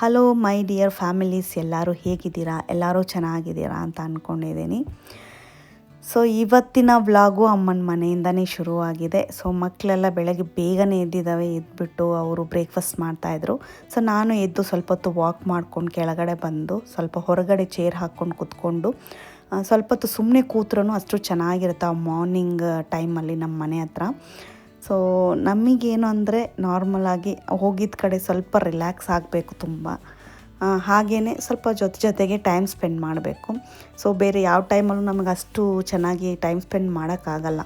Hello my dear families ಎಲ್ಲರೂ ಹೇಗಿದ್ದೀರಾ? ಎಲ್ಲರೂ ಚೆನ್ನಾಗಿದ್ದೀರಾ? ಅಂತ ಅಂದ್ಕೊಂಡಿದ್ದೀನಿ ಸೊ ಇವತ್ತಿನ ವ್ಲಾಗು ಅಮ್ಮನ ಮನೆಯಿಂದನೇ ಶುರುವಾಗಿದೆ. ಸೊ ಮಕ್ಕಳೆಲ್ಲ ಬೆಳಗ್ಗೆ ಬೇಗನೆ ಎದ್ದಿದ್ದಾವೆ, ಎದ್ಬಿಟ್ಟು ಅವರು ಬ್ರೇಕ್ಫಾಸ್ಟ್ ಮಾಡ್ತಾಯಿದ್ರು ಸೊ ನಾನು ಎದ್ದು ಸ್ವಲ್ಪ ಹೊತ್ತು ವಾಕ್ ಮಾಡ್ಕೊಂಡು ಕೆಳಗಡೆ ಬಂದು, ಸ್ವಲ್ಪ ಹೊರಗಡೆ ಚೇರ್ ಹಾಕ್ಕೊಂಡು ಕೂತ್ಕೊಂಡು ಸ್ವಲ್ಪ ಹೊತ್ತು ಸುಮ್ಮನೆ ಕೂತ್ರೂ ಅಷ್ಟು ಚೆನ್ನಾಗಿರುತ್ತೆ ಆ ಮಾರ್ನಿಂಗ್ ಟೈಮಲ್ಲಿ ನಮ್ಮ ಮನೆ ಹತ್ರ. ಸೊ ನಮಗೇನು ಅಂದರೆ ನಾರ್ಮಲಾಗಿ ಹೋಗಿದ್ದ ಕಡೆ ಸ್ವಲ್ಪ ರಿಲ್ಯಾಕ್ಸ್ ಆಗಬೇಕು ತುಂಬ. ಹಾಗೆಯೇ ಸ್ವಲ್ಪ ಜೊತೆ ಜೊತೆಗೆ ಟೈಮ್ ಸ್ಪೆಂಡ್ ಮಾಡಬೇಕು. ಸೊ ಬೇರೆ ಯಾವ ಟೈಮಲ್ಲೂ ನಮಗೆ ಅಷ್ಟು ಚೆನ್ನಾಗಿ ಟೈಮ್ ಸ್ಪೆಂಡ್ ಮಾಡೋಕ್ಕಾಗಲ್ಲ.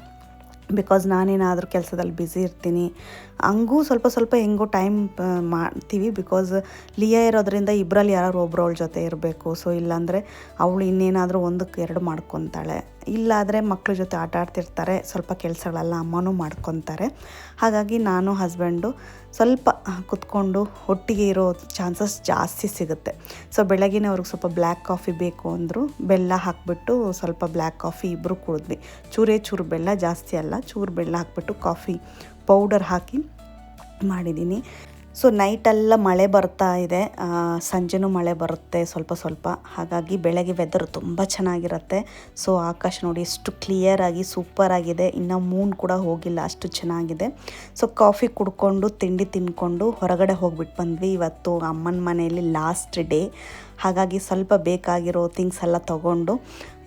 ಬಿಕಾಸ್ ನಾನೇನಾದರೂ ಕೆಲಸದಲ್ಲಿ ಬ್ಯುಸಿ ಇರ್ತೀನಿ. ಹಂಗೂ ಸ್ವಲ್ಪ ಸ್ವಲ್ಪ ಹೆಂಗೋ ಟೈಮ್ ಮಾಡ್ತೀವಿ ಬಿಕಾಸ್ ಲಿಯಾ ಇರೋದ್ರಿಂದ ಇಬ್ಬರಲ್ಲಿ ಯಾರು ಒಬ್ರು ಜೊತೆ ಇರಬೇಕು. ಸೊ ಇಲ್ಲಾಂದರೆ ಅವಳು ಇನ್ನೇನಾದರೂ ಒಂದಕ್ಕೆ ಎರಡು ಮಾಡ್ಕೊತಾಳೆ. ಇಲ್ಲಾದರೆ ಮಕ್ಕಳ ಜೊತೆ ಆಟ ಆಡ್ತಿರ್ತಾರೆ, ಸ್ವಲ್ಪ ಕೆಲಸಗಳೆಲ್ಲ ಅಮ್ಮನೂ ಮಾಡ್ಕೊತಾರೆ. ಹಾಗಾಗಿ ನಾನು ಹಸ್ಬೆಂಡು ಸ್ವಲ್ಪ ಕುತ್ಕೊಂಡು ಒಟ್ಟಿಗೆ ಇರೋ ಚಾನ್ಸಸ್ ಜಾಸ್ತಿ ಸಿಗುತ್ತೆ. ಸೊ ಬೆಳಗಿನ ಅವ್ರಿಗೆ ಸ್ವಲ್ಪ ಬ್ಲ್ಯಾಕ್ ಕಾಫಿ ಬೇಕು ಅಂದರು, ಬೆಲ್ಲ ಹಾಕಿಬಿಟ್ಟು ಸ್ವಲ್ಪ ಬ್ಲ್ಯಾಕ್ ಕಾಫಿ ಇಬ್ಬರು ಕುಡಿದ್ವಿ. ಚೂರೇ ಚೂರು ಬೆಲ್ಲ ಜಾಸ್ತಿ ಅಲ್ಲ, ಚೂರು ಬೆಲ್ಲ ಹಾಕ್ಬಿಟ್ಟು ಕಾಫಿ ಪೌಡರ್ ಹಾಕಿ ಮಾಡಿದ್ದೀನಿ ಸೊ ನೈಟೆಲ್ಲ ಮಳೆ ಬರ್ತಾ ಇದೆ. ಸಂಜೆನೂ ಮಳೆ ಬರುತ್ತೆ ಸ್ವಲ್ಪ ಸ್ವಲ್ಪ. ಹಾಗಾಗಿ ಬೆಳಗ್ಗೆ ವೆದರ್ ತುಂಬ ಚೆನ್ನಾಗಿರುತ್ತೆ. ಸೊ ಆಕಾಶ ನೋಡಿ ಎಷ್ಟು ಕ್ಲಿಯರ್ ಆಗಿ ಸೂಪರ್ ಆಗಿದೆ. ಇನ್ನು ಮೂನ್ ಕೂಡ ಹೋಗಿಲ್ಲ, ಅಷ್ಟು ಚೆನ್ನಾಗಿದೆ. ಸೊ ಕಾಫಿ ಕುಡ್ಕೊಂಡು, ತಿಂಡಿ ತಿನ್ಕೊಂಡು ಹೊರಗಡೆ ಹೋಗ್ಬಿಟ್ಟು ಬಂದ್ವಿ. ಇವತ್ತು ಅಮ್ಮನ ಮನೆಯಲ್ಲಿ ಲಾಸ್ಟ್ ಡೇ ಹಾಗಾಗಿ ಸ್ವಲ್ಪ ಬೇಕಾಗಿರೋ ಥಿಂಗ್ಸ್ ಎಲ್ಲ ತೊಗೊಂಡು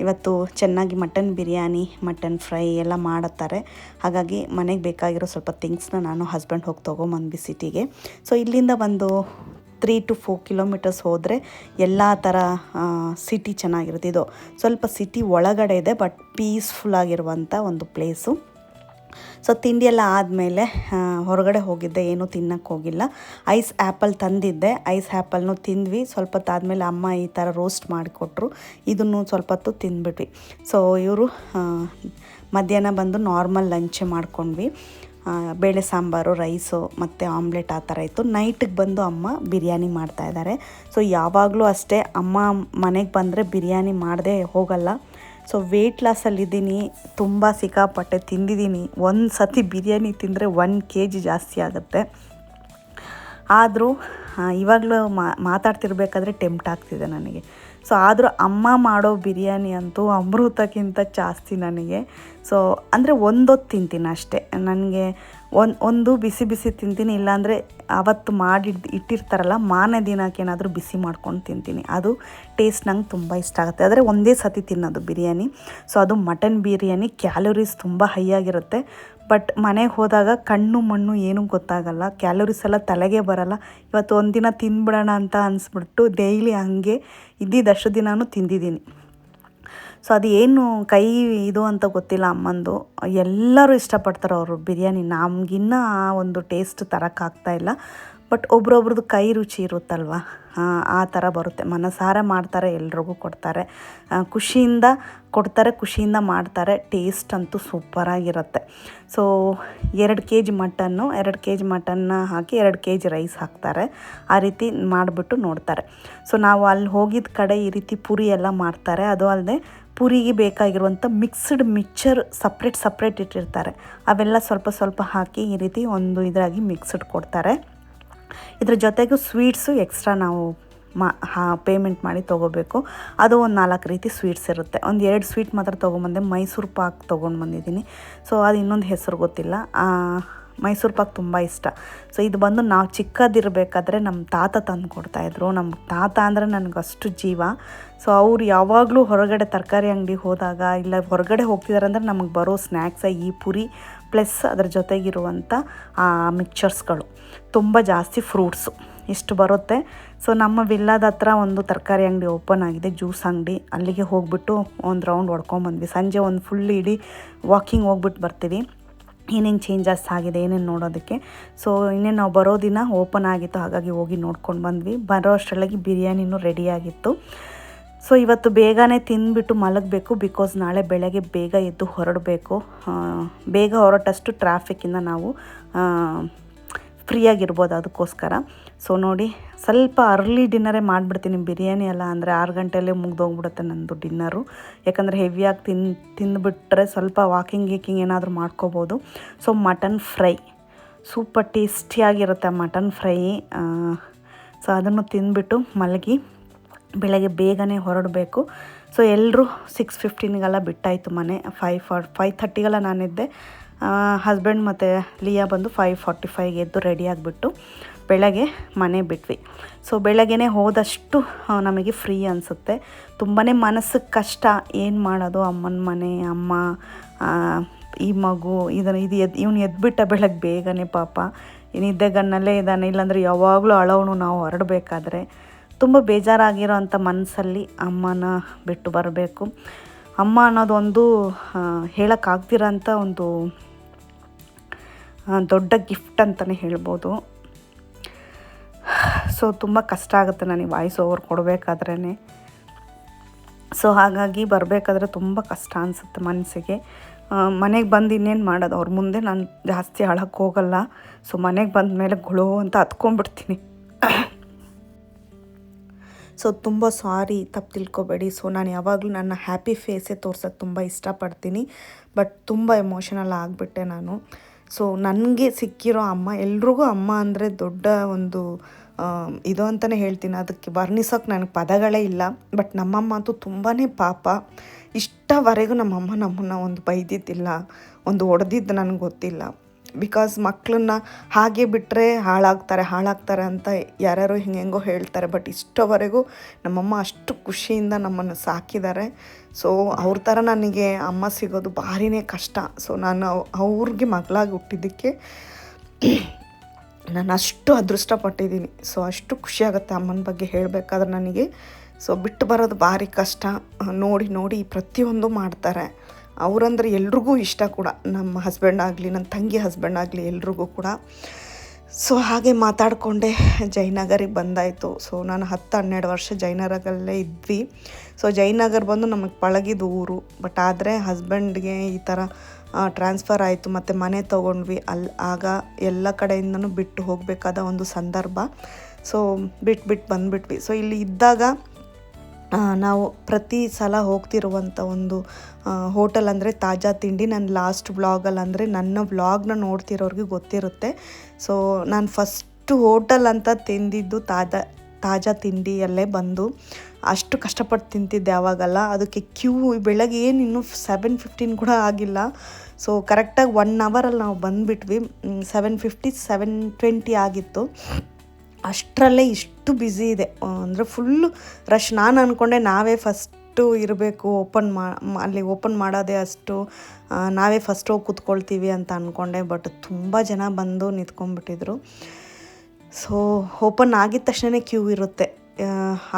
ಇವತ್ತು ಚೆನ್ನಾಗಿ ಮಟನ್ ಬಿರಿಯಾನಿ ಮಟನ್ ಫ್ರೈ ಎಲ್ಲ ಮಾಡುತ್ತಾರೆ. ಹಾಗಾಗಿ ಮನೆಗೆ ಬೇಕಾಗಿರೋ ಸ್ವಲ್ಪ ಥಿಂಗ್ಸ್ನ ನಾನು ಹಸ್ಬೆಂಡ್ ಹೋಗಿ ತೊಗೊಂಬಂದ್ವಿ ಸಿಟಿಗೆ ಸೊ ಇಲ್ಲಿಂದ ಒಂದು ತ್ರೀ ಟು ಫೋರ್ ಕಿಲೋಮೀಟರ್ಸ್ ಹೋದರೆ ಎಲ್ಲ ಥರ ಸಿಟಿ ಚೆನ್ನಾಗಿರುತ್ತೆ. ಇದು ಸ್ವಲ್ಪ ಸಿಟಿ ಒಳಗಡೆ ಇದೆ ಬಟ್ ಪೀಸ್ಫುಲ್ ಆಗಿರುವಂಥ ಒಂದು ಪ್ಲೇಸು ಸೊ ತಿಂಡಿ ಎಲ್ಲ ಆದಮೇಲೆ ಹೊರಗಡೆ ಹೋಗಿದ್ದೆ, ಏನೂ ತಿನ್ನಕ್ಕೆ ಹೋಗಿಲ್ಲ. ಐಸ್ ಆ್ಯಪಲ್ ತಂದಿದ್ದೆ. ಐಸ್ ಆ್ಯಪಲ್ನು ತಿಂದ್ವಿ. ಸ್ವಲ್ಪ ಹೊತ್ತಾದಮೇಲೆ ಅಮ್ಮ ಈ ಥರ ರೋಸ್ಟ್ ಮಾಡಿಕೊಟ್ರು. ಇದನ್ನು ಸ್ವಲ್ಪ ಹೊತ್ತು ತಿಂದ್ಬಿಟ್ವಿ. ಸೊ ಇವರು ಮಧ್ಯಾಹ್ನ ಬಂದು ನಾರ್ಮಲ್ ಲಂಚ್ ಮಾಡ್ಕೊಂಡ್ವಿ. ಬೇಳೆ ಸಾಂಬಾರು ರೈಸು ಮತ್ತು ಆಮ್ಲೆಟ್ ಆ ಥರ ಇತ್ತು. ನೈಟಿಗೆ ಬಂದು ಅಮ್ಮ ಬಿರಿಯಾನಿ ಮಾಡ್ತಾಯಿದ್ದಾರೆ ಸೊ ಯಾವಾಗಲೂ ಅಷ್ಟೇ, ಅಮ್ಮ ಮನೆಗೆ ಬಂದರೆ ಬಿರಿಯಾನಿ ಮಾಡದೆ ಹೋಗಲ್ಲ. ಸೊ ವೆಯ್ಟ್ ಲಾಸಲ್ಲಿದ್ದೀನಿ ತುಂಬ ಸಿಕ್ಕಾಪಟ್ಟೆ ತಿಂದಿದ್ದೀನಿ. ಒಂದು ಸತಿ ಬಿರಿಯಾನಿ ತಿಂದರೆ ಒನ್ ಕೆ ಜಿ ಜಾಸ್ತಿ ಆಗುತ್ತೆ. ಆದರೂ ಇವಾಗಲೂ ಮಾತಾಡ್ತಿರ್ಬೇಕಾದ್ರೆ ಟೆಂಪ್ಟ್ ಆಗ್ತಿದೆ ನನಗೆ. ಸೊ ಆದರೂ ಅಮ್ಮ ಮಾಡೋ ಬಿರಿಯಾನಿ ಅಂತೂ ಅಮೃತಕ್ಕಿಂತ ಜಾಸ್ತಿ ನನಗೆ. ಸೊ ಅಂದರೆ ಒಂದೊತ್ತು ತಿಂತೀನಿ ಅಷ್ಟೇ. ನನಗೆ ಒಂದು ಒಂದು ಬಿಸಿ ಬಿಸಿ ತಿಂತೀನಿ, ಇಲ್ಲಾಂದರೆ ಅವತ್ತು ಮಾಡಿ ಇಟ್ಟಿರ್ತಾರಲ್ಲ ಮಾನೆ ದಿನಕ್ಕೆ ಏನಾದರೂ ಬಿಸಿ ಮಾಡ್ಕೊಂಡು ತಿಂತೀನಿ. ಅದು ಟೇಸ್ಟ್ ನಂಗೆ ತುಂಬ ಇಷ್ಟ ಆಗುತ್ತೆ. ಆದರೆ ಒಂದೇ ಸತಿ ತಿನ್ನೋದು ಬಿರಿಯಾನಿ. ಸೊ ಅದು ಮಟನ್ ಬಿರಿಯಾನಿ ಕ್ಯಾಲೋರೀಸ್ ತುಂಬ ಹೈ ಆಗಿರುತ್ತೆ. ಬಟ್ ಮನೆಗೆ ಹೋದಾಗ ಕಣ್ಣು, ಮಣ್ಣು ಏನೂ ಗೊತ್ತಾಗಲ್ಲ. ಕ್ಯಾಲೋರೀಸ್ ಎಲ್ಲ ತಲೆಗೆ ಬರಲ್ಲ. ಇವತ್ತು ಒಂದಿನ ತಿಂದ್ಬಿಡೋಣ ಅಂತ ಅನಿಸ್ಬಿಟ್ಟು ಡೈಲಿ ಹಂಗೆ ಇದ್ದಿದ್ದಷ್ಟು ದಿನವೂ ತಿಂದಿದ್ದೀನಿ. ಸೊ ಅದು ಏನು ಕೈ ಇದು ಅಂತ ಗೊತ್ತಿಲ್ಲ ಅಮ್ಮಂದು. ಎಲ್ಲರೂ ಇಷ್ಟಪಡ್ತಾರೆ ಅವರು ಬಿರಿಯಾನಿ. ನಮಗಿನ್ನ ಒಂದು ಟೇಸ್ಟ್ ತರೋಕ್ಕಾಗ್ತಾ ಇಲ್ಲ. ಬಟ್ ಒಬ್ರೊಬ್ರದ್ದು ಕೈ ರುಚಿ ಇರುತ್ತಲ್ವ? ಆ, ಥರ ಬರುತ್ತೆ. ಮನಸಾರ ಮಾಡ್ತಾರೆ ಎಲ್ರಿಗೂ ಕೊಡ್ತಾರೆ. ಖುಷಿಯಿಂದ ಕೊಡ್ತಾರೆ ಖುಷಿಯಿಂದ ಮಾಡ್ತಾರೆ. ಟೇಸ್ಟ್ ಅಂತೂ ಸೂಪರಾಗಿರುತ್ತೆ. ಸೊ ಎರಡು ಕೆ ಜಿ ಮಟನ್ನು ಎರಡು ಕೆ ಜಿ ಮಟನ್ನ ಹಾಕಿ ಎರಡು ಕೆ ಜಿ ರೈಸ್ ಹಾಕ್ತಾರೆ. ಆ ರೀತಿ ಮಾಡಿಬಿಟ್ಟು ನೋಡ್ತಾರೆ. ಸೊ ನಾವು ಅಲ್ಲಿ ಹೋಗಿದ್ದ ಕಡೆ ಈ ರೀತಿ ಪುರಿ ಎಲ್ಲ ಮಾಡ್ತಾರೆ. ಅದು ಅಲ್ಲದೆ ಪುರಿಗೆ ಬೇಕಾಗಿರುವಂಥ ಮಿಕ್ಸ್ಡ್ ಮಿಕ್ಚರ್ ಸಪ್ರೇಟ್ ಸಪ್ರೇಟ್ ಇಟ್ಟಿರ್ತಾರೆ. ಅವೆಲ್ಲ ಸ್ವಲ್ಪ ಸ್ವಲ್ಪ ಹಾಕಿ ಈ ರೀತಿ ಒಂದು ಇದರಾಗಿ ಮಿಕ್ಸ್ಡ್ ಕೊಡ್ತಾರೆ. ಇದ್ರ ಜೊತೆಗೂ ಸ್ವೀಟ್ಸು ಎಕ್ಸ್ಟ್ರಾ ನಾವು ಮಾ ಹಾ ಪೇಮೆಂಟ್ ಮಾಡಿ ತೊಗೋಬೇಕು. ಅದು ಒಂದು ನಾಲ್ಕು ರೀತಿ ಸ್ವೀಟ್ಸ್ ಇರುತ್ತೆ. ಒಂದು ಎರಡು ಸ್ವೀಟ್ ಮಾತ್ರ ತೊಗೊಂಬಂದೆ ಮೈಸೂರು ಪಾಕ್ ತೊಗೊಂಡು ಬಂದಿದ್ದೀನಿ. ಸೊ ಅದು ಇನ್ನೊಂದು ಹೆಸರು ಗೊತ್ತಿಲ್ಲ. ಮೈಸೂರು ಪಾಕ್ ತುಂಬ ಇಷ್ಟ. ಸೊ ಇದು ಬಂದು ನಾವು ಚಿಕ್ಕದಿರಬೇಕಾದ್ರೆ ನಮ್ಮ ತಾತ ತಂದು ಕೊಡ್ತಾಯಿದ್ರು ನಮ್ಮ ತಾತ ಅಂದರೆ ನನಗೆ ಅಷ್ಟು ಜೀವ. ಸೊ ಅವ್ರು ಯಾವಾಗಲೂ ಹೊರಗಡೆ ತರಕಾರಿ ಅಂಗಡಿ ಹೋದಾಗ ಇಲ್ಲ ಹೊರಗಡೆ ಹೋಗ್ತಿದ್ದಾರೆ ಅಂದರೆ ನಮಗೆ ಬರೋ ಸ್ನ್ಯಾಕ್ಸ ಈ ಪುರಿ ಪ್ಲಸ್ ಅದರ ಜೊತೆಗಿರುವಂಥ ಮಿಕ್ಚರ್ಸ್ಗಳು ತುಂಬ ಜಾಸ್ತಿ ಫ್ರೂಟ್ಸು ಇಷ್ಟು ಬರುತ್ತೆ. ಸೊ ನಮ್ಮ ವಿಲ್ಲಾದ ಹತ್ರ ಒಂದು ತರಕಾರಿ ಅಂಗಡಿ ಓಪನ್ ಆಗಿದೆ ಜ್ಯೂಸ್ ಅಂಗಡಿ. ಅಲ್ಲಿಗೆ ಹೋಗ್ಬಿಟ್ಟು ಒಂದು ರೌಂಡ್ ಹೊಡ್ಕೊಂಬಂದ್ವಿ ಸಂಜೆ ಒಂದು ಫುಲ್ ಇಡೀ ವಾಕಿಂಗ್ ಹೋಗ್ಬಿಟ್ಟು ಬರ್ತೀವಿ. ಏನೇನು ಚೇಂಜಸ್ ಆಗಿದೆ, ಏನೇನು ನೋಡೋದಕ್ಕೆ. ಸೊ ಇನ್ನೇನು ನಾವು ಬರೋ ದಿನ ಓಪನ್ ಆಗಿತ್ತು, ಹಾಗಾಗಿ ಹೋಗಿ ನೋಡ್ಕೊಂಡು ಬಂದ್ವಿ. ಬರೋ ಅಷ್ಟರೊಳಗೆ ಬಿರಿಯಾನಿನೂ ರೆಡಿಯಾಗಿತ್ತು ಸೊ ಇವತ್ತು ಬೇಗನೆ ತಿಂದ್ಬಿಟ್ಟು ಮಲಗಬೇಕು ಬಿಕಾಸ್ ನಾಳೆ ಬೆಳಗ್ಗೆ ಬೇಗ ಎದ್ದು ಹೊರಡಬೇಕು. ಬೇಗ ಹೊರಟಷ್ಟು ಟ್ರಾಫಿಕ್ಕಿಂದ ನಾವು ಫ್ರೀಯಾಗಿರ್ಬೋದು ಅದಕ್ಕೋಸ್ಕರ. ಸೊ ನೋಡಿ, ಸ್ವಲ್ಪ ಅರ್ಲಿ ಡಿನ್ನರೇ ಮಾಡಿಬಿಡ್ತೀನಿ. ಬಿರಿಯಾನಿ ಎಲ್ಲ ಅಂದರೆ ಆರು ಗಂಟೆಯಲ್ಲೇ ಮುಗ್ದೋಗ್ಬಿಡುತ್ತೆ ನಂದು ಡಿನ್ನರು ಯಾಕಂದರೆ ಹೆವಿಯಾಗಿ ತಿನ್, ತಿಂದುಬಿಟ್ರೆ ಸ್ವಲ್ಪ ವಾಕಿಂಗ್ ಗೀಕಿಂಗ್ ಏನಾದರೂ ಮಾಡ್ಕೋಬೋದು. ಸೊ ಮಟನ್ ಫ್ರೈ ಸೂಪರ್ ಟೇಸ್ಟಿಯಾಗಿರುತ್ತೆ ಮಟನ್ ಫ್ರೈ ಸೊ ಅದನ್ನು ತಿಂದುಬಿಟ್ಟು ಮಲಗಿ ಬೆಳಗ್ಗೆ ಬೇಗನೆ ಹೊರಡಬೇಕು. ಸೊ ಎಲ್ಲರೂ ಸಿಕ್ಸ್ ಫಿಫ್ಟೀನ್ಗೆಲ್ಲ ಬಿಟ್ಟಾಯಿತು ಮನೆ. ಫೈವ್ ಫಾರ್ ಫೈವ್ ಥರ್ಟಿಗೆಲ್ಲ ನಾನಿದ್ದೆ. ಹಸ್ಬೆಂಡ್ ಮತ್ತು ಲಿಯಾ ಬಂದು ಫೈವ್ ಫಾರ್ಟಿ ಫೈವ್ಗೆ ಎದ್ದು ರೆಡಿ ಆಗಿಬಿಟ್ಟು ಬೆಳಗ್ಗೆ ಮನೆ ಬಿಟ್ವಿ. ಸೊ ಬೆಳಗ್ಗೆನೇ ಹೋದಷ್ಟು ನಮಗೆ ಫ್ರೀ ಅನಿಸುತ್ತೆ. ತುಂಬಾ ಮನಸ್ಸಿಗೆ ಕಷ್ಟ. ಏನು ಮಾಡೋದು? ಅಮ್ಮನ ಮನೆ, ಅಮ್ಮ ಈ ಮಗು, ಇದನ್ನು, ಇದು ಎದ್ದು ಇವನು ಎದ್ಬಿಟ್ಟ ಬೆಳಗ್ಗೆ ಬೇಗನೆ ಪಾಪ. ನಿದ್ದೆಗನ್ನಲ್ಲೇ ಇದ್ದಾನೆ. ಇಲ್ಲಾಂದರೆ ಯಾವಾಗಲೂ ಅಳವನು ನಾವು ಹೊರಡಬೇಕಾದ್ರೆ. ತುಂಬ ಬೇಜಾರಾಗಿರೋ ಅಂಥ ಮನಸ್ಸಲ್ಲಿ ಅಮ್ಮನ ಬಿಟ್ಟು ಬರಬೇಕು. ಅಮ್ಮ ಅನ್ನೋದೊಂದು ಹೇಳೋಕ್ಕಾಗ್ದಿರೋಂಥ ಒಂದು ದೊಡ್ಡ ಗಿಫ್ಟ್ ಅಂತಲೇ ಹೇಳ್ಬೋದು. ಸೊ, ತುಂಬ ಕಷ್ಟ ಆಗುತ್ತೆ ನನಗೆ ವಾಯ್ಸ್ ಓವರ್ ಕೊಡಬೇಕಾದ್ರೇ ಸೊ, ಹಾಗಾಗಿ ಬರಬೇಕಾದ್ರೆ ತುಂಬ ಕಷ್ಟ ಅನಿಸುತ್ತೆ ಮನಸ್ಸಿಗೆ. ಮನೆಗೆ ಬಂದು ಇನ್ನೇನು ಮಾಡೋದು? ಅವ್ರ ಮುಂದೆ ನಾನು ಜಾಸ್ತಿ ಅಳಕ್ಕೆ ಹೋಗಲ್ಲ. ಸೊ, ಮನೆಗೆ ಬಂದ ಮೇಲೆ ಗುಳೋ ಅಂತ ಹತ್ಕೊಂಡ್ಬಿಡ್ತೀನಿ. ಸೊ ತುಂಬ ಸಾರಿ ತಪ್ಪು ತಿಳ್ಕೊಬೇಡಿ. ಸೊ ನಾನು ಯಾವಾಗಲೂ ನನ್ನ ಹ್ಯಾಪಿ ಫೇಸೇ ತೋರ್ಸೋಕ್ಕೆ ತುಂಬ ಇಷ್ಟಪಡ್ತೀನಿ. ಬಟ್ ತುಂಬ ಎಮೋಷನಲ್ ಆಗಿಬಿಟ್ಟೆ ನಾನು. ಸೊ ನನಗೆ ಸಿಕ್ಕಿರೋ ಅಮ್ಮ, ಎಲ್ರಿಗೂ ಅಮ್ಮ ಅಂದರೆ ದೊಡ್ಡ ಒಂದು ಇದು ಅಂತಲೇ ಹೇಳ್ತೀನಿ. ಅದಕ್ಕೆ ವರ್ಣಿಸೋಕೆ ನನಗೆ ಪದಗಳೇ ಇಲ್ಲ. ಬಟ್ ನಮ್ಮಮ್ಮ ಅಂತೂ ತುಂಬಾ ಪಾಪ. ಇಷ್ಟವರೆಗೂ ನಮ್ಮಮ್ಮ ನಮ್ಮನ್ನ ಒಂದು ಬೈದಿದ್ದಿಲ್ಲ. ಒಂದು ಹೊಡೆದಿದ್ದು ನನಗೆ ಗೊತ್ತಿಲ್ಲ. ಬಿಕಾಸ್ ಮಕ್ಕಳನ್ನ ಹಾಗೆ ಬಿಟ್ಟರೆ ಹಾಳಾಗ್ತಾರೆ ಹಾಳಾಗ್ತಾರೆ ಅಂತ ಯಾರ್ಯಾರು ಹಿಂಗೆ ಹೆಂಗೋ ಹೇಳ್ತಾರೆ. ಬಟ್ ಇಷ್ಟವರೆಗೂ ನಮ್ಮಮ್ಮ ಅಷ್ಟು ಖುಷಿಯಿಂದ ನಮ್ಮನ್ನು ಸಾಕಿದ್ದಾರೆ. ಸೊ ಅವ್ರ ಥರ ನನಗೆ ಅಮ್ಮ ಸಿಗೋದು ಭಾರಿನೇ ಕಷ್ಟ. ಸೊ ನಾನು ಅವ್- ಅವ್ರಿಗೆ ಮಗಳಾಗಿ ಹುಟ್ಟಿದ್ದಕ್ಕೆ ನಾನು ಅಷ್ಟು ಅದೃಷ್ಟಪಟ್ಟಿದ್ದೀನಿ. ಸೊ ಅಷ್ಟು ಖುಷಿಯಾಗುತ್ತೆ ಅಮ್ಮನ ಬಗ್ಗೆ ಹೇಳಬೇಕಾದ್ರೆ ನನಗೆ. ಸೊ ಬಿಟ್ಟು ಬರೋದು ಭಾರಿ ಕಷ್ಟ. ನೋಡಿ ನೋಡಿ ಪ್ರತಿಯೊಂದು ಮಾಡ್ತಾರೆ. ಅವರಂದ್ರೆ ಎಲ್ರಿಗೂ ಇಷ್ಟ ಕೂಡ. ನಮ್ಮ ಹಸ್ಬೆಂಡ್ ಆಗಲಿ ನನ್ನ ತಂಗಿ ಹಸ್ಬೆಂಡ್ ಆಗಲಿ ಎಲ್ರಿಗೂ ಕೂಡ. ಸೊ ಹಾಗೆ ಮಾತಾಡಿಕೊಂಡೆ. ಜಯನಗರಿಗೆ ಬಂದಾಯಿತು. ಸೊ ನಾನು ಹತ್ತು, ಹನ್ನೆರಡು ವರ್ಷ ಜಯನಗರಲ್ಲೇ ಇದ್ವಿ. ಸೊ ಜಯನಗರ್ ಬಂದು ನಮಗೆ ಪಳಗಿದ ಊರು. ಬಟ್ ಆದರೆ ಹಸ್ಬೆಂಡ್ಗೆ ಈ ಥರ ಟ್ರಾನ್ಸ್ಫರ್ ಆಯಿತು. ಮತ್ತು ಮನೆ ತೊಗೊಂಡ್ವಿ. ಅಲ್ಲಿ ಆಗ ಎಲ್ಲ ಕಡೆಯಿಂದನೂ ಬಿಟ್ಟು ಹೋಗಬೇಕಾದ ಒಂದು ಸಂದರ್ಭ. ಸೊ ಬಿಟ್ಟು ಬಿಟ್ಟು ಬಂದುಬಿಟ್ವಿ. ಸೊ ಇಲ್ಲಿ ಇದ್ದಾಗ ನಾವು ಪ್ರತಿ ಸಲ ಹೋಗ್ತಿರುವಂಥ ಒಂದು ಹೋಟೆಲ್ ಅಂದರೆ ತಾಜಾ ತಿಂಡಿ. ನನ್ನ ಲಾಸ್ಟ್ ವ್ಲಾಗಲ್ಲಿ ಅಂದರೆ ನನ್ನ ವ್ಲಾಗ್ನ ನೋಡ್ತಿರೋರಿಗೆ ಗೊತ್ತಿರುತ್ತೆ. ಸೊ ನಾನು ಫಸ್ಟು ಹೋಟೆಲ್ ಅಂತ ತಿಂದಿದ್ದು ತಾಜಾ ತಾಜಾ ತಿಂಡಿಯಲ್ಲೇ ಬಂದು, ಅಷ್ಟು ಕಷ್ಟಪಟ್ಟು ತಿಂತಿದ್ದೆ ಯಾವಾಗಲ್ಲ ಅದಕ್ಕೆ ಕ್ಯೂ ಬೆಳಗ್ಗೆ ಏನು ಇನ್ನೂ ಸೆವೆನ್ ಫಿಫ್ಟೀನ್ ಕೂಡ ಆಗಿಲ್ಲ. ಸೊ ಕರೆಕ್ಟಾಗಿ ಒನ್ ಅವರಲ್ಲಿ ನಾವು ಬಂದುಬಿಟ್ವಿ. ಸೆವೆನ್ ಫಿಫ್ಟಿ ಸೆವೆನ್ ಟ್ವೆಂಟಿ ಆಗಿತ್ತು. ಅಷ್ಟರಲ್ಲೇ ಇಷ್ಟು ಬ್ಯುಸಿ ಇದೆ. ಅಂದರೆ ಫುಲ್ಲು ರಶ್ ನಾನು ಅಂದ್ಕೊಂಡೆ ನಾವೇ ಫಸ್ಟು ಇರಬೇಕು ಓಪನ್ ಮಾ ಅಲ್ಲಿ ಓಪನ್ ಮಾಡೋದೇ ಅಷ್ಟು ನಾವೇ ಫಸ್ಟ್ ಹೋಗಿ ಕೂತ್ಕೊಳ್ತೀವಿ ಅಂತ ಅಂದ್ಕೊಂಡೆ ಬಟ್ ತುಂಬ ಜನ ಬಂದು ನಿಂತ್ಕೊಂಡ್ಬಿಟ್ಟಿದ್ರು. ಸೊ ಓಪನ್ ಆಗಿದ ತಕ್ಷಣ ಕ್ಯೂ ಇರುತ್ತೆ.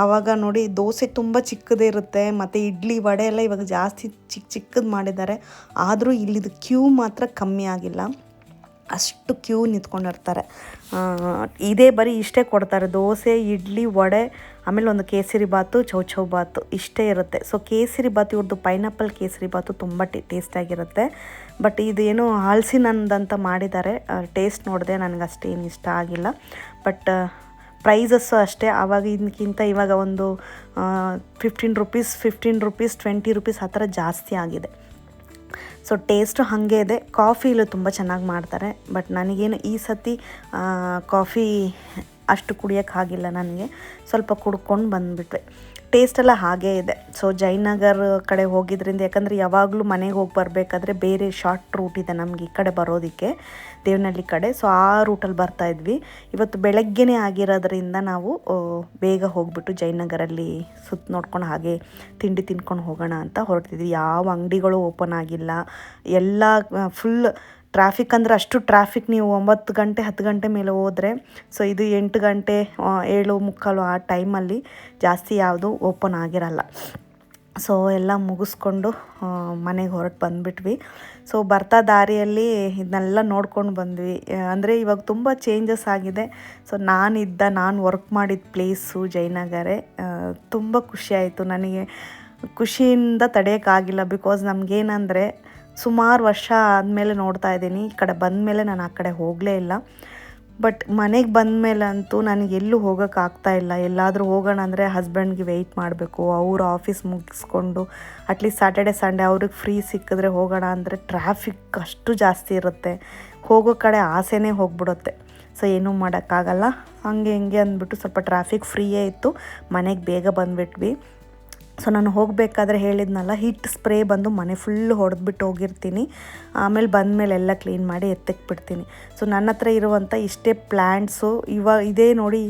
ಆವಾಗ ನೋಡಿ ದೋಸೆ ತುಂಬ ಚಿಕ್ಕದೇ ಇರುತ್ತೆ, ಮತ್ತು ಇಡ್ಲಿ ವಡೆ ಎಲ್ಲ ಇವಾಗ ಜಾಸ್ತಿ ಚಿಕ್ಕ ಚಿಕ್ಕದು ಮಾಡಿದ್ದಾರೆ, ಆದರೂ ಇಲ್ಲಿದು ಕ್ಯೂ ಮಾತ್ರ ಕಮ್ಮಿ ಆಗಿಲ್ಲ. ಅಷ್ಟು ಕ್ಯೂ ನಿಂತ್ಕೊಂಡಿರ್ತಾರೆ. ಇದೇ ಬರೀ ಇಷ್ಟೇ ಕೊಡ್ತಾರೆ. ದೋಸೆ, ಇಡ್ಲಿ, ವಡೆ, ಆಮೇಲೆ ಒಂದು ಕೇಸರಿ ಬಾತು ಚೌಚೌ ಬಾತು ಇಷ್ಟೇ ಇರುತ್ತೆ. ಸೊ ಕೇಸರಿ ಬಾತು ಇವ್ರದ್ದು ಪೈನಾಪಲ್ ಕೇಸರಿ ಬಾತು ತುಂಬ ಟೇ ಟೇಸ್ಟಾಗಿರುತ್ತೆ ಬಟ್ ಇದೇನು ಹಲಸಿನಂದಂತ ಮಾಡಿದ್ದಾರೆ. ಟೇಸ್ಟ್ ನೋಡಿದೆ ನನಗೆ ಅಷ್ಟೇನು ಇಷ್ಟ ಆಗಿಲ್ಲ. ಬಟ್ ಪ್ರೈಸಸ್ಸು ಅಷ್ಟೇ. ಆವಾಗ ಇದಕ್ಕಿಂತ ಇವಾಗ ಒಂದು fifteen rupees fifteen rupees twenty rupees ಆ ಥರ ಜಾಸ್ತಿ ಆಗಿದೆ. ಸೊ ಟೇಸ್ಟು ಹಾಗೆ ಇದೆ. ಕಾಫಿಲೂ ತುಂಬ ಚೆನ್ನಾಗಿ ಮಾಡ್ತಾರೆ. ಬಟ್ ನನಗೇನು ಈ ಸತಿ ಕಾಫಿ ಅಷ್ಟು ಕುಡಿಯೋಕ್ಕಾಗಿಲ್ಲ ನನಗೆ. ಸ್ವಲ್ಪ ಕುಡ್ಕೊಂಡು ಬಂದುಬಿಟ್ವೆ ಟೇಸ್ಟ್ ಎಲ್ಲ ಹಾಗೇ ಇದೆ. ಸೊ ಜಯನಗರ್ ಕಡೆ ಹೋಗಿದ್ರಿಂದ ಯಾಕಂದರೆ ಯಾವಾಗಲೂ ಮನೆಗೆ ಹೋಗಿ ಬರಬೇಕಾದ್ರೆ ಬೇರೆ ಶಾರ್ಟ್ ರೂಟ್ ಇದೆ ನಮಗೆ ಈ ಕಡೆ ಬರೋದಕ್ಕೆ, ದೇವನಹಳ್ಳಿ ಕಡೆ. ಸೊ ಆ ರೂಟಲ್ಲಿ ಬರ್ತಾ ಇದ್ವಿ. ಇವತ್ತು ಬೆಳಗ್ಗೆನೇ ಆಗಿರೋದ್ರಿಂದ ನಾವು ಬೇಗ ಹೋಗ್ಬಿಟ್ಟು ಜಯನಗರಲ್ಲಿ ಸುತ್ತ ನೋಡ್ಕೊಂಡು ಹಾಗೆ ತಿಂಡಿ ತಿನ್ಕೊಂಡು ಹೋಗೋಣ ಅಂತ ಹೊರಟಿದ್ವಿ. ಯಾವ ಅಂಗಡಿಗಳು ಓಪನ್ ಆಗಿಲ್ಲ. ಎಲ್ಲ ಫುಲ್ ಟ್ರಾಫಿಕ್ ಅಂದರೆ ಅಷ್ಟು ಟ್ರಾಫಿಕ್ ನೀವು ಒಂಬತ್ತು ಗಂಟೆ, ಹತ್ತು ಗಂಟೆ ಮೇಲೆ ಹೋದರೆ ಸೊ ಇದು ಎಂಟು ಗಂಟೆ ಏಳು ಮುಕ್ಕಾಲು ಆ ಟೈಮಲ್ಲಿ ಜಾಸ್ತಿ ಯಾವುದು ಓಪನ್ ಆಗಿರಲ್ಲ. ಸೊ ಎಲ್ಲ ಮುಗಿಸ್ಕೊಂಡು ಮನೆಗೆ ಹೊರಟು ಬಂದುಬಿಟ್ವಿ. ಸೊ ಬರ್ತಾ ದಾರಿಯಲ್ಲಿ ಇದನ್ನೆಲ್ಲ ನೋಡ್ಕೊಂಡು ಬಂದ್ವಿ. ಅಂದರೆ ಇವಾಗ ತುಂಬ ಚೇಂಜಸ್ ಆಗಿದೆ. ಸೊ ನಾನಿದ್ದ, ನಾನು ವರ್ಕ್ ಮಾಡಿದ ಪ್ಲೇಸು ಜಯನಗರೆ ತುಂಬ ಖುಷಿ ಆಯಿತು. ನನಗೆ ಖುಷಿಯಿಂದ ತಡೆಯೋಕ್ಕಾಗಿಲ್ಲ ಬಿಕಾಸ್ ನಮಗೇನಂದರೆ ಸುಮಾರು ವರ್ಷ ಆದಮೇಲೆ ನೋಡ್ತಾ ಇದ್ದೀನಿ. ಈ ಕಡೆ ಬಂದಮೇಲೆ ನಾನು ಆ ಕಡೆ ಹೋಗಲೇ ಇಲ್ಲ. ಬಟ್ ಮನೆಗೆ ಬಂದಮೇಲೆ ಅಂತೂ ನನಗೆ ಎಲ್ಲೂ ಹೋಗೋಕ್ಕಾಗ್ತಾ ಇಲ್ಲ. ಎಲ್ಲಾದರೂ ಹೋಗೋಣ ಅಂದರೆ ಹಸ್ಬೆಂಡ್ಗೆ ವೆಯ್ಟ್ ಮಾಡಬೇಕು. ಅವರು ಆಫೀಸ್ ಮುಗಿಸ್ಕೊಂಡು ಅಟ್ಲೀಸ್ಟ್ ಸ್ಯಾಟರ್ಡೆ ಸಂಡೇ ಅವ್ರಿಗೆ ಫ್ರೀ ಸಿಕ್ಕಿದ್ರೆ ಹೋಗೋಣ ಅಂದರೆ ಟ್ರಾಫಿಕ್ ಅಷ್ಟು ಜಾಸ್ತಿ ಇರುತ್ತೆ. ಹೋಗೋ ಕಡೆ ಆಸೆನೇ ಹೋಗ್ಬಿಡುತ್ತೆ. ಸೊ ಏನೂ ಮಾಡೋಕ್ಕಾಗಲ್ಲ. ಹಂಗೆ ಹಿಂಗೆ ಅಂದ್ಬಿಟ್ಟು ಸ್ವಲ್ಪ ಟ್ರಾಫಿಕ್ ಫ್ರೀಯೇ ಇತ್ತು. ಮನೆಗೆ ಬೇಗ ಬಂದುಬಿಟ್ವಿ. ಸೊ ನಾನು ಹೋಗಬೇಕಾದ್ರೆ ಹೇಳಿದ್ನಲ್ಲ ಹಿಟ್ ಸ್ಪ್ರೇ ಬಂದು ಮನೆ ಫುಲ್ ಹೊಡೆದ್ಬಿಟ್ಟು ಹೋಗಿರ್ತೀನಿ. ಆಮೇಲೆ ಬಂದಮೇಲೆ ಎಲ್ಲ ಕ್ಲೀನ್ ಮಾಡಿ ಎತ್ತಕ್ಕೆ ಬಿಡ್ತೀನಿ ಸೊ ನನ್ನ ಹತ್ರ ಇರುವಂಥ ಇಷ್ಟೇ ಪ್ಲ್ಯಾಂಟ್ಸು ಇವಾಗ ಇದೇ ನೋಡಿ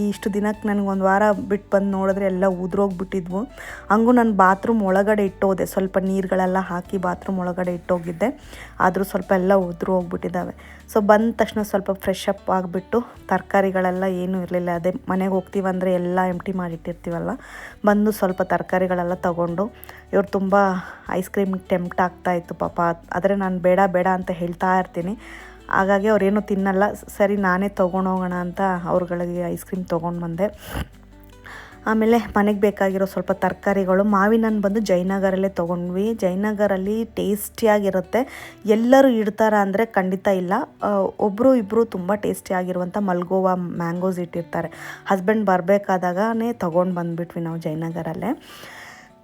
ಈ ಇಷ್ಟು ದಿನಕ್ಕೆ ನನಗೆ ಒಂದು ವಾರ ಬಿಟ್ಟು ಬಂದು ನೋಡಿದ್ರೆ ಎಲ್ಲ ಉದುರೋಗ್ಬಿಟ್ಟಿದ್ವು. ಹಂಗೂ ನಾನು ಬಾತ್ರೂಮ್ ಒಳಗಡೆ ಇಟ್ಟೋದೆ, ಸ್ವಲ್ಪ ನೀರುಗಳೆಲ್ಲ ಹಾಕಿ ಬಾತ್ರೂಮ್ ಒಳಗಡೆ ಇಟ್ಟೋಗಿದ್ದೆ. ಆದರೂ ಸ್ವಲ್ಪ ಎಲ್ಲ ಉದುರು ಹೋಗ್ಬಿಟ್ಟಿದ್ದಾವೆ ಸೊ ಬಂದ ತಕ್ಷಣ ಸ್ವಲ್ಪ ಫ್ರೆಶ್ ಅಪ್ ಆಗಿಬಿಟ್ಟು ತರಕಾರಿಗಳೆಲ್ಲ ಏನೂ ಇರಲಿಲ್ಲ. ಅದೇ ಮನೆಗೆ ಹೋಗ್ತೀವಂದರೆ ಎಲ್ಲ ಎಂಟಿ ಮಾಡಿಟ್ಟಿರ್ತೀವಲ್ಲ. ಬಂದು ಸ್ವಲ್ಪ ತರಕಾರಿಗಳೆಲ್ಲ ತಗೊಂಡು ಇವ್ರು ತುಂಬ ಐಸ್ ಕ್ರೀಮ್ ಟೆಂಪ್ಟ್ ಆಗ್ತಾಯಿತ್ತು ಪಾಪ. ಆದರೆ ನಾನು ಬೇಡ ಬೇಡ ಅಂತ ಹೇಳ್ತಾ ಇರ್ತೀನಿ. ಹಾಗಾಗಿ ಅವ್ರೇನು ತಿನ್ನಲ್ಲ. ಸರಿ ನಾನೇ ತೊಗೊಂಡೋಗೋಣ ಅಂತ ಅವ್ರುಗಳಿಗೆ ಐಸ್ ಕ್ರೀಮ್ ತೊಗೊಂಡು ಬಂದೆ. ಆಮೇಲೆ ಮನೆಗೆ ಬೇಕಾಗಿರೋ ಸ್ವಲ್ಪ ತರಕಾರಿಗಳು. ಮಾವಿನ ಹಣ್ಣು ಬಂದು ಜಯನಗರಲ್ಲೇ ತೊಗೊಂಡ್ವಿ. ಜಯನಗರಲ್ಲಿ ಟೇಸ್ಟಿಯಾಗಿರುತ್ತೆ. ಎಲ್ಲರೂ ಇಡ್ತಾರ ಅಂದರೆ ಖಂಡಿತ ಇಲ್ಲ. ಒಬ್ಬರು ಇಬ್ಬರು ತುಂಬ ಟೇಸ್ಟಿಯಾಗಿರುವಂಥ ಮಲ್ಗೋವಾ ಮ್ಯಾಂಗೋಸ್ ಇಟ್ಟಿರ್ತಾರೆ. ಹಸ್ಬೆಂಡ್ ಬರಬೇಕಾದಾಗನೇ ತೊಗೊಂಡು ಬಂದುಬಿಟ್ವಿ ನಾವು ಜಯನಗರಲ್ಲೇ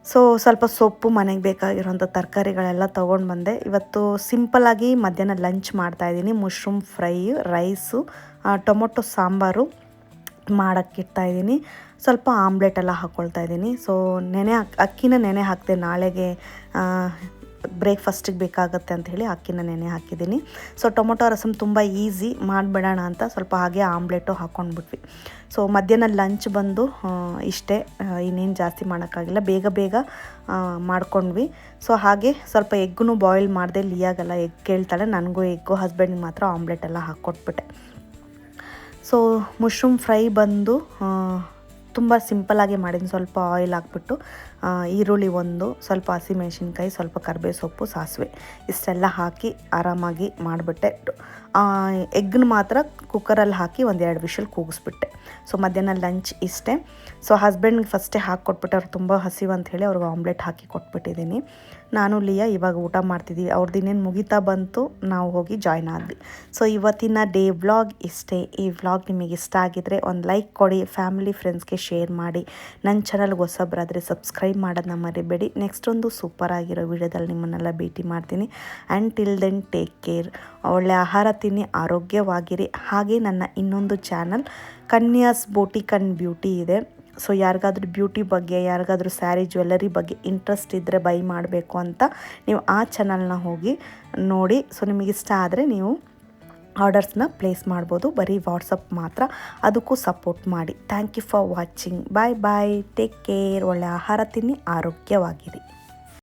ಸೊ, ಸ್ವಲ್ಪ ಸೊಪ್ಪು, ಮನೆಗೆ ಬೇಕಾಗಿರುವಂಥ ತರಕಾರಿಗಳೆಲ್ಲ ತೊಗೊಂಡು ಬಂದೆ. ಇವತ್ತು ಸಿಂಪಲ್ಲಾಗಿ ಮಧ್ಯಾಹ್ನ ಲಂಚ್ ಮಾಡ್ತಾಯಿದ್ದೀನಿ mushroom fry, rice tomato sambar. ಮಾಡೋಕ್ಕಿಡ್ತಾ ಇದ್ದೀನಿ ಸ್ವಲ್ಪ ಆಮ್ಲೆಟ್ ಎಲ್ಲ ಹಾಕ್ಕೊಳ್ತಾ ಇದ್ದೀನಿ ಸೊ, ನೆನೆ ಅಕ್ಕಿನ ನೆನೆ ಹಾಕಿದೆ ನಾಳೆಗೆ ಬ್ರೇಕ್ಫಾಸ್ಟಿಗೆ ಬೇಕಾಗುತ್ತೆ ಅಂತ ಹೇಳಿ ಅಕ್ಕಿನ ನೆನೆ ಹಾಕಿದ್ದೀನಿ. ಸೊ, ಟೊಮೊಟೊ ರಸಮ್ ತುಂಬ ಈಸಿ, ಮಾಡಿಬಿಡೋಣ ಅಂತ ಸ್ವಲ್ಪ ಹಾಗೆ ಆಮ್ಲೆಟು ಹಾಕ್ಕೊಂಡ್ಬಿಟ್ವಿ ಸೊ, ಮಧ್ಯಾಹ್ನ ಲಂಚ್ ಬಂದು ಇಷ್ಟೇ ಇನ್ನೇನು ಜಾಸ್ತಿ ಮಾಡೋಕ್ಕಾಗಿಲ್ಲ. ಬೇಗ ಬೇಗ ಮಾಡ್ಕೊಂಡ್ವಿ. ಸೊ, ಹಾಗೆ ಸ್ವಲ್ಪ ಎಗ್ಗೂ ಬಾಯ್ಲ್ ಮಾಡಿದೆ, ಲೀಯಾಗಲ್ಲ ಎಗ್ ಕೇಳ್ತಾಳೆ. ನನಗೂ ಎಗ್ಗು, ಹಸ್ಬೆಂಡಿಗೆ ಮಾತ್ರ ಆಮ್ಲೆಟ್ ಎಲ್ಲ ಹಾಕ್ಕೊಟ್ಬಿಟ್ಟೆ ಸೊ ಮಶ್ರೂಮ್ ಫ್ರೈ ಬಂದು ತುಂಬ ಸಿಂಪಲ್ಲಾಗಿ ಮಾಡಿದ್ದೀನಿ ಸ್ವಲ್ಪ ಆಯಿಲ್ ಹಾಕ್ಬಿಟ್ಟು ಈರುಳ್ಳಿ ಒಂದು, ಸ್ವಲ್ಪ ಹಸಿಮೆಣಸಿನ್ಕಾಯಿ ಸ್ವಲ್ಪ ಕರಿಬೇವು ಸೊಪ್ಪು, ಸಾಸಿವೆ, ಇಷ್ಟೆಲ್ಲ ಹಾಕಿ ಆರಾಮಾಗಿ ಮಾಡಿಬಿಟ್ಟೆ. ಎಗ್ನ ಮಾತ್ರ ಕುಕ್ಕರಲ್ಲಿ ಹಾಕಿ ಒಂದೆರಡು ವಿಷಲ್ ಕೂಗಿಸ್ಬಿಟ್ಟೆ. ಸೊ ಮಧ್ಯಾಹ್ನ ಲಂಚ್ ಇಷ್ಟೇ. ಸೊ ಹಸ್ಬೆಂಡ್ಗೆ ಫಸ್ಟೇ ಹಾಕಿ ಕೊಟ್ಬಿಟ್ಟು ಅವ್ರು ತುಂಬ ಹಸಿವು ಅಂತ ಹೇಳಿ ಅವ್ರಿಗೆ ಆಮ್ಲೆಟ್ ಹಾಕಿ ಕೊಟ್ಬಿಟ್ಟಿದ್ದೀನಿ. ನಾನು, ಲಿಯಾ ಇವಾಗ ಊಟ ಮಾಡ್ತಿದ್ದೀವಿ ಅವ್ರದ್ದು ಇನ್ನೇನು ಮುಗಿತಾ ಬಂತು, ನಾವು ಹೋಗಿ ಜಾಯ್ನ್ ಆದ್ವಿ. ಸೊ ಇವತ್ತಿನ ಡೇ ವ್ಲಾಗ್ ಇಷ್ಟೇ. ಈ ವ್ಲಾಗ್ ನಿಮಗೆ ಇಷ್ಟ ಆಗಿದ್ರೆ ಒಂದು ಲೈಕ್ ಕೊಡಿ ಫ್ಯಾಮಿಲಿ ಫ್ರೆಂಡ್ಸ್ಗೆ ಶೇರ್ ಮಾಡಿ. ನನ್ನ ಚಾನಲ್ಗೆ ಹೊಸಬ್ರಾದರೆ ಸಬ್ಸ್ಕ್ರೈಬ್ ಮಾಡೋದನ್ನ ಮರಿಬೇಡಿ. ನೆಕ್ಸ್ಟ್ ಒಂದು ಸೂಪರ್ ಆಗಿರೋ ವಿಡಿಯೋದಲ್ಲಿ ನಿಮ್ಮನ್ನೆಲ್ಲ ಭೇಟಿ ಮಾಡ್ತೀನಿ. And till then take care ಒಳ್ಳೆ ಆಹಾರ ತಿನ್ನಿ, ಆರೋಗ್ಯವಾಗಿರಿ. ಹಾಗೆ ನನ್ನ ಇನ್ನೊಂದು channel Kanya's boutique and beauty ಇದೆ. ಸೊ ಯಾರಿಗಾದ್ರೂ ಬ್ಯೂಟಿ ಬಗ್ಗೆ, ಯಾರಿಗಾದ್ರೂ ಸ್ಯಾರಿ, ಜ್ಯುವೆಲ್ಲರಿ ಬಗ್ಗೆ ಇಂಟ್ರೆಸ್ಟ್ ಇದ್ದರೆ ಬೈ ಮಾಡಬೇಕು ಅಂತ ನೀವು ಆ ಚಾನಲ್ನ ಹೋಗಿ ನೋಡಿ. ಸೊ ನಿಮಗೆ ಇಷ್ಟ ಆದರೆ ನೀವು ಆರ್ಡರ್ಸ್ನ ಪ್ಲೇಸ್ ಮಾಡ್ಬೋದು. ಬರೀ ವಾಟ್ಸಪ್ ಮಾತ್ರ. ಅದಕ್ಕೂ ಸಪೋರ್ಟ್ ಮಾಡಿ. Thank you for watching bye bye take care ಒಳ್ಳೆ ಆಹಾರ ತಿನ್ನಿ. ಆರೋಗ್ಯವಾಗಿರಿ.